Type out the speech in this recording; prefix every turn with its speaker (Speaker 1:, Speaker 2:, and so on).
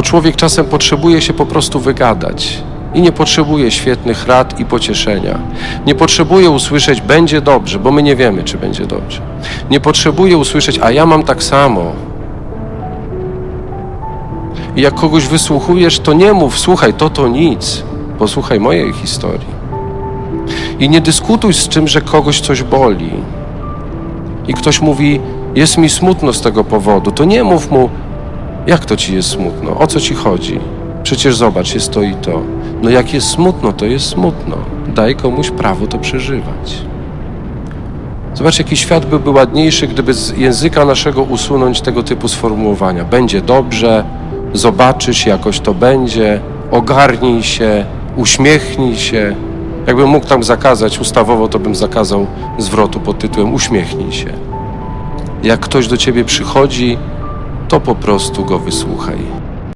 Speaker 1: Bo człowiek czasem potrzebuje się po prostu wygadać i nie potrzebuje świetnych rad i pocieszenia. Nie potrzebuje usłyszeć będzie dobrze, bo my nie wiemy, czy będzie dobrze. Nie potrzebuje usłyszeć, a ja mam tak samo. I jak kogoś wysłuchujesz, to nie mów, słuchaj, to to nic. Posłuchaj mojej historii. I nie dyskutuj z czym, że kogoś coś boli. I ktoś mówi, jest mi smutno z tego powodu. To nie mów mu, jak to ci jest smutno, o co ci chodzi. Przecież zobacz, jest to i to. No jak jest smutno, to jest smutno. Daj komuś prawo to przeżywać. Zobacz, jaki świat byłby ładniejszy, gdyby z języka naszego usunąć tego typu sformułowania. Będzie dobrze, zobaczysz, jakoś to będzie, ogarnij się, uśmiechnij się. Jakbym mógł tam zakazać ustawowo, to bym zakazał zwrotu pod tytułem uśmiechnij się. Jak ktoś do ciebie przychodzi, to po prostu go wysłuchaj.